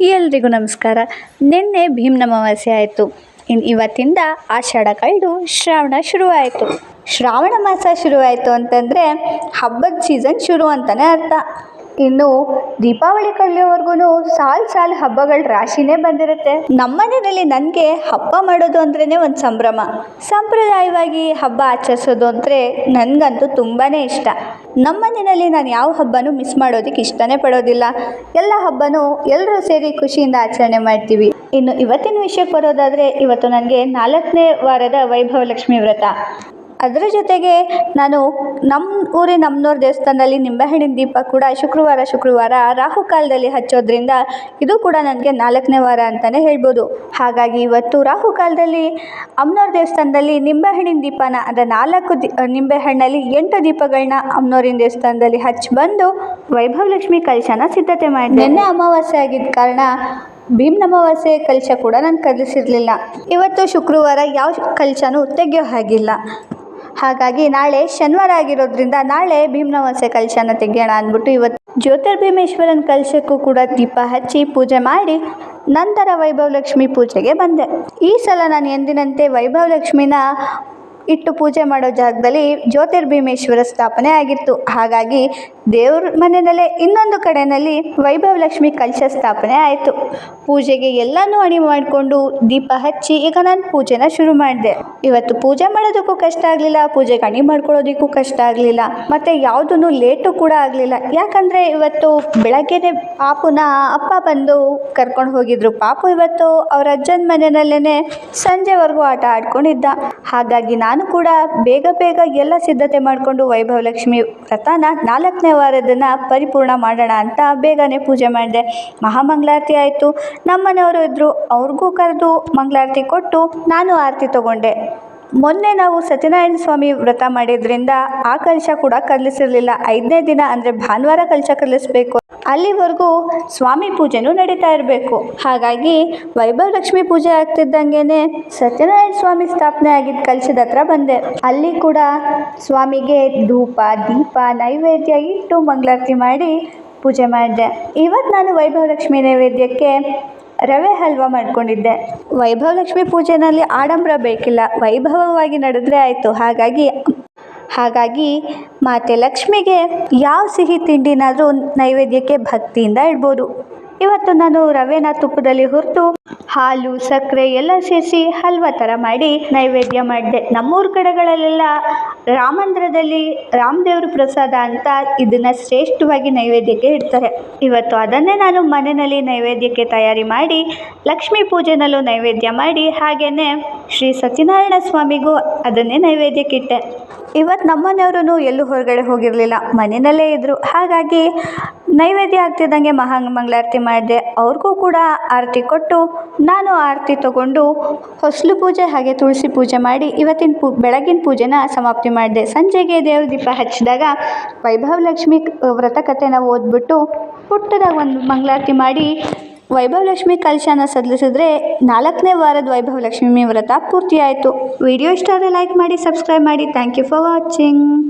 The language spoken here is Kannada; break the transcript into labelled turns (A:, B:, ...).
A: ಎಲ್ರಿಗೂ ನಮಸ್ಕಾರ. ನಿನ್ನೆ ಭೀಮ್ನ ಅಮಾವಾಸ್ಯೆ ಆಯಿತು. ಇನ್ನು ಇವತ್ತಿಂದ ಆಷಾಢ ಕಳೆದು ಶ್ರಾವಣ ಶುರುವಾಯಿತು. ಶ್ರಾವಣ ಮಾಸ ಶುರುವಾಯಿತು ಅಂತಂದರೆ ಹಬ್ಬದ ಸೀಸನ್ ಶುರು ಅಂತಲೇ ಅರ್ಥ. ಇನ್ನು ದೀಪಾವಳಿ ಕಳೆಯೋವರೆಗೂ ಸಾಲ್ ಸಾಲ್ ಹಬ್ಬಗಳ ರಾಶಿನೇ ಬಂದಿರುತ್ತೆ. ನಮ್ಮ ಮನೆಯಲ್ಲಿ ನನಗೆ ಹಬ್ಬ ಮಾಡೋದು ಅಂದ್ರೇ ಒಂದು ಸಂಭ್ರಮ. ಸಂಪ್ರದಾಯವಾಗಿ ಹಬ್ಬ ಆಚರಿಸೋದು ಅಂದರೆ ನನಗಂತೂ ತುಂಬಾ ಇಷ್ಟ. ನಮ್ಮ ಮನೆಯಲ್ಲಿ ನಾನು ಯಾವ ಹಬ್ಬನೂ ಮಿಸ್ ಮಾಡೋದಕ್ಕೆ ಇಷ್ಟನೇ ಪಡೋದಿಲ್ಲ. ಎಲ್ಲ ಹಬ್ಬನೂ ಎಲ್ಲರೂ ಸೇರಿ ಖುಷಿಯಿಂದ ಆಚರಣೆ ಮಾಡ್ತೀವಿ. ಇನ್ನು ಇವತ್ತಿನ ವಿಷಯಕ್ಕೆ ಬರೋದಾದರೆ ಇವತ್ತು ನನಗೆ ನಾಲ್ಕನೇ ವಾರದ ವೈಭವ ಲಕ್ಷ್ಮಿ ವ್ರತ. ಅದರ ಜೊತೆಗೆ ನಾನು ನಮ್ಮ ಊರಿನ ನಮ್ಮನೋರ ದೇವಸ್ಥಾನದಲ್ಲಿ ನಿಂಬೆಹಣ್ಣಿನ ದೀಪ ಕೂಡ ಶುಕ್ರವಾರ ಶುಕ್ರವಾರ ರಾಹುಕಾಲದಲ್ಲಿ ಹಚ್ಚೋದ್ರಿಂದ ಇದು ಕೂಡ ನನಗೆ ನಾಲ್ಕನೇ ವಾರ ಅಂತಲೇ ಹೇಳ್ಬೋದು. ಹಾಗಾಗಿ ಇವತ್ತು ರಾಹುಕಾಲದಲ್ಲಿ ಅಮ್ಮನೋರ ದೇವಸ್ಥಾನದಲ್ಲಿ ನಿಂಬೆಹಣ್ಣಿನ ದೀಪನ ಅಂದರೆ ನಾಲ್ಕು ದಿ ನಿಂಬೆಹಣ್ಣಲ್ಲಿ ಎಂಟು ದೀಪಗಳನ್ನ ಅಮ್ಮನೋರಿನ ದೇವಸ್ಥಾನದಲ್ಲಿ ಹಚ್ಚಿ ಬಂದು ವೈಭವ ಲಕ್ಷ್ಮಿ ಕಲಶನ ಸಿದ್ಧತೆ ಮಾಡಿ ನಿನ್ನೆ ಅಮಾವಾಸ್ಯೆ ಆಗಿದ್ದ ಕಾರಣ ಭೀಮ್ ಅಮಾವಾಸ್ಯೆ ಕಲಶ ಕೂಡ ನಾನು ಕಲಿಸಿರಲಿಲ್ಲ ಇವತ್ತು ಶುಕ್ರವಾರ ಯಾವ ಕಲಶನೂ ತೆಗೆಯೋ ಹಾಗಿಲ್ಲ. ಹಾಗಾಗಿ ನಾಳೆ ಶನಿವಾರ ಆಗಿರೋದ್ರಿಂದ ನಾಳೆ ಭೀಮನವಾಸೆ ಕಲಶನ ತೆಗೆಯೋಣ ಅಂದ್ಬಿಟ್ಟು ಇವತ್ತು ಜ್ಯೋತಿರ್ಭೀಮೇಶ್ವರನ ಕಲಶಕ್ಕೂ ಕೂಡ ದೀಪ ಹಚ್ಚಿ ಪೂಜೆ ಮಾಡಿ ನಂತರ ವೈಭವ ಲಕ್ಷ್ಮಿ ಪೂಜೆಗೆ ಬಂದೆ. ಈ ಸಲ ನಾನು ಎಂದಿನಂತೆ ವೈಭವ ಲಕ್ಷ್ಮಿನ ಇಟ್ಟು ಪೂಜೆ ಮಾಡೋ ಜಾಗದಲ್ಲಿ ಜ್ಯೋತಿರ್ಭೀಮೇಶ್ವರ ಸ್ಥಾಪನೆ ಆಗಿತ್ತು. ಹಾಗಾಗಿ ದೇವ್ರ ಮನೆಯಲ್ಲೇ ಇನ್ನೊಂದು ಕಡೆಯಲ್ಲಿ ವೈಭವ ಲಕ್ಷ್ಮಿ ಕಲಶ ಸ್ಥಾಪನೆ ಆಯಿತು. ಪೂಜೆಗೆ ಎಲ್ಲನೂ ಅಣಿ ಮಾಡಿಕೊಂಡು ದೀಪ ಹಚ್ಚಿ ಈಗ ನಾನು ಪೂಜೆನ ಶುರು ಮಾಡಿದೆ. ಇವತ್ತು ಪೂಜೆ ಮಾಡೋದಕ್ಕೂ ಕಷ್ಟ ಆಗಲಿಲ್ಲ, ಪೂಜೆಗೆ ಅಣಿ ಮಾಡ್ಕೊಳ್ಳೋದಕ್ಕೂ ಕಷ್ಟ ಆಗಲಿಲ್ಲ. ಮತ್ತು ಯಾವುದೂ ಲೇಟು ಕೂಡ ಆಗಲಿಲ್ಲ. ಯಾಕಂದರೆ ಇವತ್ತು ಬೆಳಗ್ಗೆನೆ ಪಾಪುನ ಅಪ್ಪ ಬಂದು ಕರ್ಕೊಂಡು ಹೋಗಿದ್ರು. ಪಾಪು ಇವತ್ತು ಅವ್ರ ಅಜ್ಜನ ಮನೆಯಲ್ಲೇ ಸಂಜೆವರೆಗೂ ಆಟ ಆಡ್ಕೊಂಡಿದ್ದ. ಹಾಗಾಗಿ ನಾನು ಕೂಡ ಬೇಗ ಬೇಗ ಎಲ್ಲ ಸಿದ್ಧತೆ ಮಾಡಿಕೊಂಡು ವೈಭವ ಲಕ್ಷ್ಮಿ ವ್ರತನ ನಾಲ್ಕನೇ ವಾರದನ್ನು ಪರಿಪೂರ್ಣ ಮಾಡೋಣ ಅಂತ ಬೇಗನೆ ಪೂಜೆ ಮಾಡಿದೆ. ಮಹಾಮಂಗಳಾರತಿ ಆಯಿತು. ನಮ್ಮನೆಯವರು ಇದ್ದರು ಅವ್ರಿಗೂ ಕರೆದು ಮಂಗಳಾರತಿ ಕೊಟ್ಟು ನಾನು ಆರತಿ ತಗೊಂಡೆ. ಮೊನ್ನೆ ನಾವು ಸತ್ಯನಾರಾಯಣ ಸ್ವಾಮಿ ವ್ರತ ಮಾಡಿದ್ರಿಂದ ಆ ಕಲಶ ಕೂಡ ಕಲಿಸಿರಲಿಲ್ಲ ಐದನೇ ದಿನ ಅಂದರೆ ಭಾನುವಾರ ಕಲಶ ಕಲಿಸಬೇಕು ಅಲ್ಲಿವರೆಗೂ ಸ್ವಾಮಿ ಪೂಜೆನೂ ನಡೀತಾ ಇರಬೇಕು. ಹಾಗಾಗಿ ವೈಭವ ಲಕ್ಷ್ಮಿ ಪೂಜೆ ಆಗ್ತಿದ್ದಂಗೆ ಸತ್ಯನಾರಾಯಣ ಸ್ವಾಮಿ ಸ್ಥಾಪನೆ ಆಗಿದ್ದ ಕಲಶದ ಹತ್ರ ಬಂದೆ. ಅಲ್ಲಿ ಕೂಡ ಸ್ವಾಮಿಗೆ ಧೂಪ, ದೀಪ ನೈವೇದ್ಯ ಇಟ್ಟು ಮಂಗಳಾರತಿ ಮಾಡಿ ಪೂಜೆ ಮಾಡಿದೆ. ಇವತ್ತು ನಾನು ವೈಭವ ಲಕ್ಷ್ಮಿ ನೈವೇದ್ಯಕ್ಕೆ ರವೆ ಹಲ್ವ ಮಾಡ್ಕೊಂಡಿದ್ದೆ. ವೈಭವ ಲಕ್ಷ್ಮಿ ಪೂಜೆನಲ್ಲಿ ಆಡಂಬರ ಬೇಕಿಲ್ಲ. ವೈಭವವಾಗಿ ನಡೆದ್ರೆ ಆಯಿತು. ಹಾಗಾಗಿ ಹಾಗಾಗಿ ಮಾತೆ ಲಕ್ಷ್ಮಿಗೆ ಯಾವ ಸಿಹಿ ತಿಂಡಿನಾದರೂ ನೈವೇದ್ಯಕ್ಕೆ ಭಕ್ತಿಯಿಂದ ಇಡ್ಬೋದು. ಇವತ್ತು ನಾನು ರವೆನ ತುಪ್ಪದಲ್ಲಿ ಹುರಿದು, ಹಾಲು, ಸಕ್ಕರೆ ಎಲ್ಲ ಸೇರಿಸಿ ಹಲ್ವ ಥರ ಮಾಡಿ ನೈವೇದ್ಯ ಮಾಡಿದೆ. ನಮ್ಮೂರ ಕಡೆಗಳಲ್ಲೆಲ್ಲ ರಾಮಂದ್ರದಲ್ಲಿ ರಾಮದೇವ್ರ ಪ್ರಸಾದ ಅಂತ ಇದನ್ನು ಶ್ರೇಷ್ಠವಾಗಿ ನೈವೇದ್ಯಕ್ಕೆ ಇಡ್ತಾರೆ. ಇವತ್ತು ಅದನ್ನೇ ನಾನು ಮನೆಯಲ್ಲಿ ನೈವೇದ್ಯಕ್ಕೆ ತಯಾರಿ ಮಾಡಿ, ಲಕ್ಷ್ಮೀ ಪೂಜೆನಲ್ಲೂ ನೈವೇದ್ಯ ಮಾಡಿ ಹಾಗೆಯೇ ಶ್ರೀ ಸತ್ಯನಾರಾಯಣ ಸ್ವಾಮಿಗೂ ಅದನ್ನೇ ನೈವೇದ್ಯಕ್ಕಿಟ್ಟೆ ಇವತ್ತು ನಮ್ಮನೆಯವ್ರೂ ಎಲ್ಲೂ ಹೊರಗಡೆ ಹೋಗಿರಲಿಲ್ಲ. ಮನೆಯಲ್ಲೇ ಇದ್ದರು ಹಾಗಾಗಿ ನೈವೇದ್ಯ ಆಗ್ತಿದ್ದಂಗೆ ಮಹಾ ಮಂಗಳಾರತಿ ಮಾಡಿದೆ. ಅವ್ರಿಗೂ ಕೂಡ ಆರತಿ ಕೊಟ್ಟು ನಾನು ಆರತಿ ತಗೊಂಡು ಹೊಸಲು ಪೂಜೆ ಹಾಗೆ ತುಳಸಿ ಪೂಜೆ ಮಾಡಿ ಇವತ್ತಿನ ಪೂ, ಬೆಳಗಿನ ಪೂಜೆನ ಸಮಾಪ್ತಿ ಮಾಡಿದೆ. ಸಂಜೆಗೆ ದೇವ್ರ ದೀಪ ಹಚ್ಚಿದಾಗ ವೈಭವ ಲಕ್ಷ್ಮಿ ವ್ರತ ಕಥೆನ ಓದ್ಬಿಟ್ಟು ಪುಟ್ಟದಾಗ ಒಂದು ಮಂಗಳಾರತಿ ಮಾಡಿ ವೈಭವ ಲಕ್ಷ್ಮಿ ಕಲಶನ ಸಲ್ಲಿಸಿದ್ರೆ ನಾಲ್ಕನೇ ವಾರದ ವೈಭವ ಲಕ್ಷ್ಮಿ ವ್ರತ ಪೂರ್ತಿಯಾಯಿತು. ವಿಡಿಯೋ ಇಷ್ಟ ಆದರೆ ಲೈಕ್ ಮಾಡಿ ಸಬ್ಸ್ಕ್ರೈಬ್ ಮಾಡಿ. Thank you for watching